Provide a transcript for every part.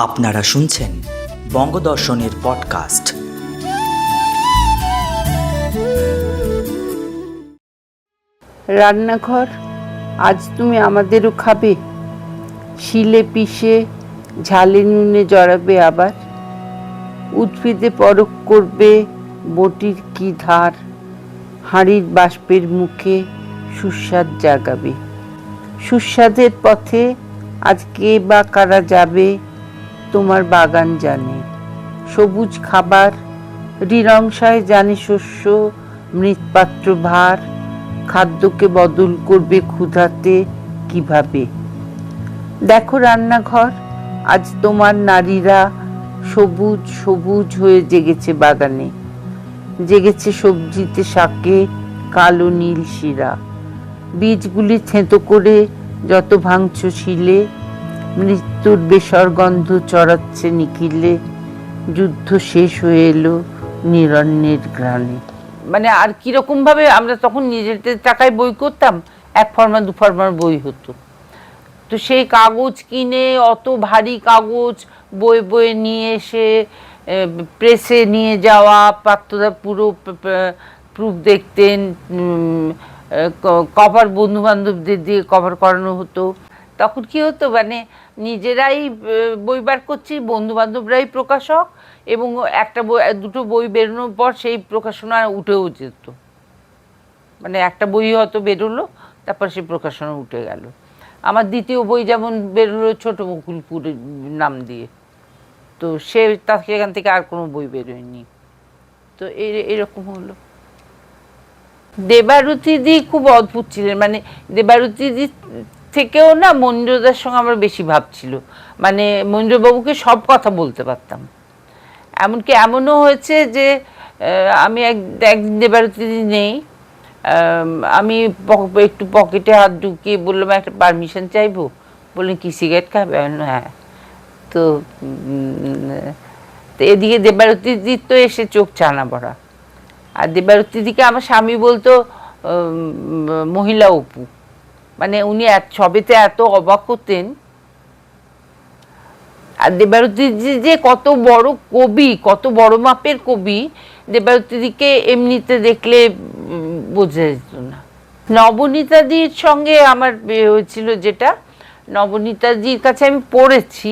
আপনারা শুনছেন বঙ্গদর্শনের পডকাস্ট। রান্নাঘর, আজ তুমি আমাদেরও খাবে। শিলে পিষে, ঝালে নুনে জড়াবে আবার। উদ্ভিদে পরক করবে বটির কি ধার। হাঁড়ির বাষ্পের মুখে সুস্বাদ জাগাবে। সুস্বাদের পথে আজ কে বা কারা যাবে তোমার বাগান জানে। সবুজ খাবার রিরংসায় জানে শস্য, মৃৎপাত্র ভার, খাদ্যকে বদল করবে ক্ষুধাতে কীভাবে? দেখো রান্নাঘর, আজ তোমার নারীরা সবুজ সবুজ হয়ে জেগেছে বাগানে। জেগেছে সবজিতে শাকে কালো নীল শিরা। বীজগুলি থেঁতো করে যত ভাঙছ শিলে মৃত্যুর বেসর গন্ধ চড়াচ্ছে নিখিলে। যুদ্ধ শেষ হয়ে এলো নিরণ্যের ঘ্রাণে মানে আর কীরকম ভাবে আমরা তখন নিজেদের টাকায় বই করতাম? এক ফর্মা, দু ফর্মার বই হতো। তো সেই কাগজ কিনে, অত ভারী কাগজ বই বয়ে নিয়ে এসে প্রেসে নিয়ে যাওয়া, পাত্ররা পুরো প্রুফ দেখতেন কভার বন্ধু বান্ধবদের দিয়ে কভার করানো হতো। তখন কি হতো? মানে নিজেরাই বই বার করছি বন্ধু বান্ধবরাই প্রকাশক এবং একটা বই, দুটো বই বেরোনোর পর সেই প্রকাশনা উঠেও যেত। মানে একটা বই হয়তো বেরোলো, তারপর সেই প্রকাশনা উঠে গেল। আমার দ্বিতীয় বই যেমন বেরোলো ছোট মুকুলপুরের নাম দিয়ে। তো সে, তার সেখান থেকে আর কোনো বই বেরোয়নি। তো এই- এরকম হলো। দেবারতী দি খুব অদ্ভুত ছিলেন। মানে দেবারতী দি থেকেও না মঞ্জুদার সঙ্গে আমার বেশি ভাব ছিল। মানে মঞ্জুবাবুকে সব কথা বলতে পারতাম। এমনকি এমনও হয়েছে যে আমি এক একদিন দি নেই। আমি একটু পকেটে হাত ঢুকিয়ে বললাম, একটা পারমিশন চাইব? বললেন, কি সিগারেট খাবে? হ্যাঁ। তো এদিকে দেবারতী তো এসে চোখ চানা পড়া। আর দেবারতী দিকে আমার স্বামী বলতো মহিলা অপু। উনি এত সবেতে এত অবাক হতেন। আর দেবারতীজি যে কত বড় কবি, কত বড় মাপের কবি, দেবারতী দিকে এমনিতে দেখলে বোঝা যেত না। নবনীতাদির সঙ্গে আমার হয়েছিল যেটা নবনীতাদির কাছে আমি পড়েছি,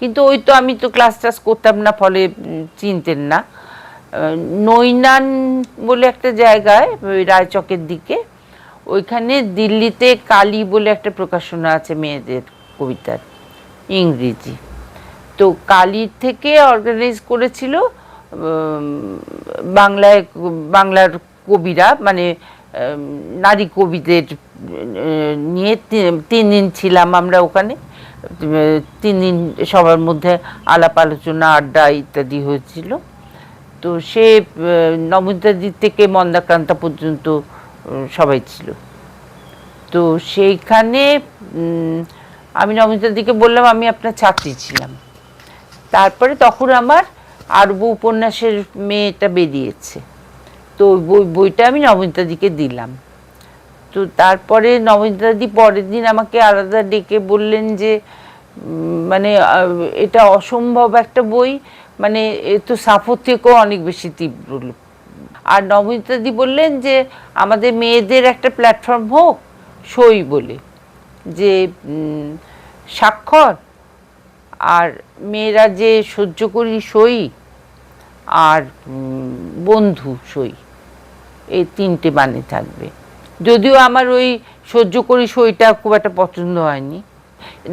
কিন্তু ওই তো আমি তো ক্লাস টাস করতাম না, ফলে চিনতেন না। নৈনান বলে একটা জায়গায়, ওই রায়চকের দিকে। ওইখানে দিল্লিতে কালী বলে একটা প্রকাশনা আছে মেয়েদের কবিতার, ইংরেজি। তো কালির থেকে অর্গানাইজ করেছিল বাংলায় বাংলার কবিরা মানে নারী কবিদের নিয়ে তিন দিন ছিলাম আমরা ওখানে। তিন দিন সবার মধ্যে আলাপ আলোচনা, আড্ডা ইত্যাদি হয়েছিল। তো সে নবনীতাদি থেকে মন্দাক্রান্তা পর্যন্ত সবাই ছিল। তো সেইখানে আমি নমিতাদিকে বললাম, আমি আপনার ছাত্রী ছিলাম। তারপরে তখন আমার আরব উপন্যাসের মেয়েটা বেরিয়েছে। তো বই, বইটা আমি নমিতাদিকে দিলাম। তো তারপরে নমিতাদি পরের দিন আমাকে আলাদা ডেকে বললেন যে মানে এটা অসম্ভব একটা বই। মানে এ তো সাফর থেকেও অনেক বেশি তীব্র আর নমিতাদি বললেন যে, আমাদের মেয়েদের একটা প্ল্যাটফর্ম হোক, সই বলে, যে স্বাক্ষর, আর মেয়েরা যে সহ্য করি সই, আর বন্ধু সই, এই তিনটে মানে থাকবে। যদিও আমার ওই সহ্য করি সইটা খুব একটা পছন্দ হয়নি।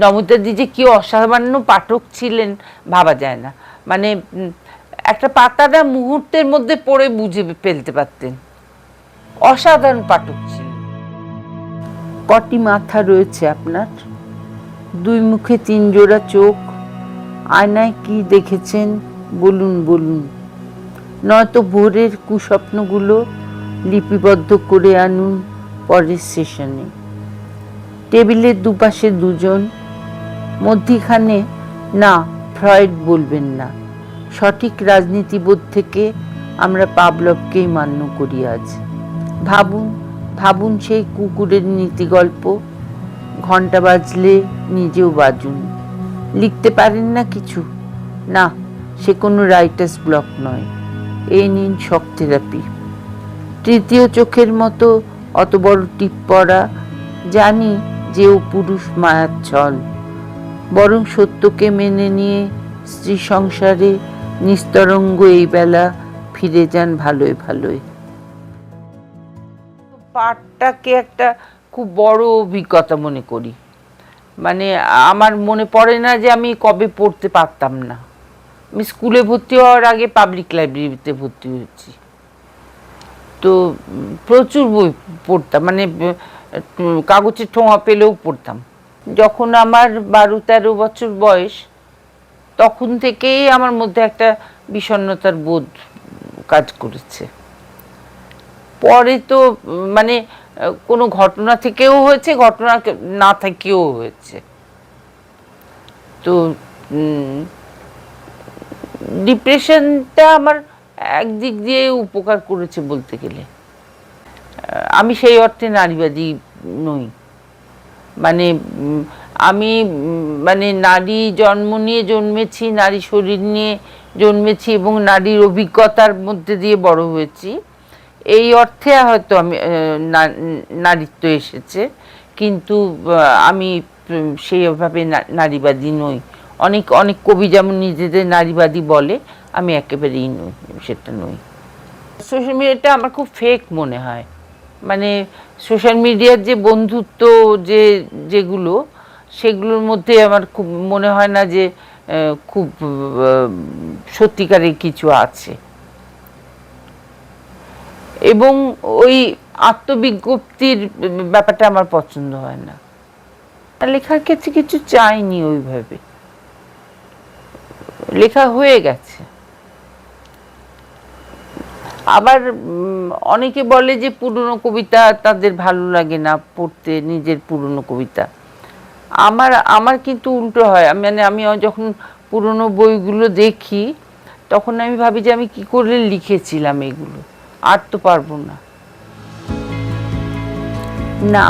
নমিতাদি যে কি অসামান্য পাঠক ছিলেন, ভাবা যায় না। মানে একটা পাতাটা মুহূর্তের মধ্যে পড়ে বুঝে ফেলতে পারতেন। অসাধারণ পাঠক ছিলেন। কটি মাথা রয়েছে আপনার? দুই মুখে তিন জোড়া চোখ। আয়নায় কি দেখেছেন? বলুন বলুন। নয়তো ভোরের কুস্বপ্নগুলো লিপিবদ্ধ করে আনুন পরের সেশনে। টেবিলের দুপাশে দুজন। মধ্যিখানে, না, ফ্রয়েড বলবেন না। সঠিক রাজনীতিবোধ থেকে আমরা পাবলবকেই মান্য করি আজ। ভাবুন ভাবুন সেই কুকুরের নীতি গল্প ঘণ্টা বাজলে নিজেও বাজুন। লিখতে পারেন না কিছু? না, সে কোনো রাইটার্স ব্লক নয়। এই নিন শক থেরাপি। তৃতীয় চোখের মতো অত বড় টিপ পড়া, জানি যে ও পুরুষ মায়ার ছল বরং সত্যকে মেনে নিয়ে স্ত্রী সংসারে নিস্তরঙ্গ এই বেলা ফিরে যান ভালোই ভালোই পাঠটাকে একটা খুব বড় অভিজ্ঞতা মনে করি। মানে আমার মনে পড়ে না যে আমি কবে পড়তে পারতাম না। আমি স্কুলে ভর্তি হওয়ার আগে পাবলিক লাইব্রেরিতে ভর্তি হয়েছি। তো প্রচুর বই পড়তাম মানে কাগজের ঠোঁয়া পেলেও পড়তাম। যখন আমার বারো তেরো বছর বয়স তখন থেকেই আমার মধ্যে একটা বিষণ্ণতার বোধ কাজ করেছে। পরে তো মানে কোনো ঘটনা থেকেও হয়েছে, ঘটনা না থেকেও হয়েছে। তো ডিপ্রেশনটা আমার একদিক দিয়ে উপকার করেছে বলতে গেলে। আমি সেই অর্থে নারীবাদী নই। মানে আমি মানে নারী জন্ম নিয়ে জন্মেছি, নারী শরীর নিয়ে জন্মেছি এবং নারীর অভিজ্ঞতার মধ্যে দিয়ে বড় হয়েছি। এই অর্থে হয়তো আমি নারীত্ব এসেছে, কিন্তু আমি সেইভাবে নারীবাদী নই। অনেক অনেক কবি যেমন নিজেদের নারীবাদী বলে, আমি একেবারেই নই, সেটা নই। সোশ্যাল মিডিয়াটা আমার খুব ফেক মনে হয়। মানে সোশ্যাল মিডিয়ার যে বন্ধুত্ব, যে, যেগুলো সেগুলোর মধ্যে আমার খুব মনে হয় না যে খুব সত্যিকারের কিছু আছে। এবং ওই আত্মবিজ্ঞপ্তির ব্যাপারটা আমার পছন্দ হয় না। লেখার ক্ষেত্রে কিছু চাইনি ওইভাবে। লেখা হয়ে গেছে। আবার অনেকে বলে যে পুরনো কবিতা তাদের ভালো লাগে না, পড়তে নিজের পুরনো কবিতা। আমার আমার কিন্তু উল্টো হয়। মানে আমি যখন পুরনো বইগুলো দেখি, তখন আমি ভাবি যে আমি কি করে লিখেছিলাম এগুলো? আর তো পারব না। না,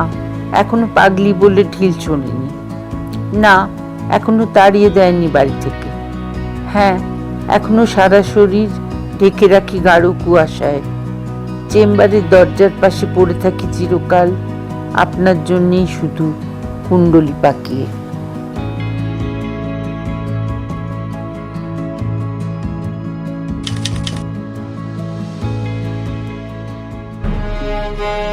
এখনও পাগলি বলে ঢিল শোনেনি না, এখনও তাড়িয়ে দেয়নি বাড়ি থেকে। হ্যাঁ এখনও সারা শরীর ঢেকে রাখি গাঢ় কুয়াশায়। চেম্বারের দরজার পাশে পড়ে থাকি চিরকাল। আপনার জন্যেই শুধু। কুণ্ডলী পাকিয়ে Yeah.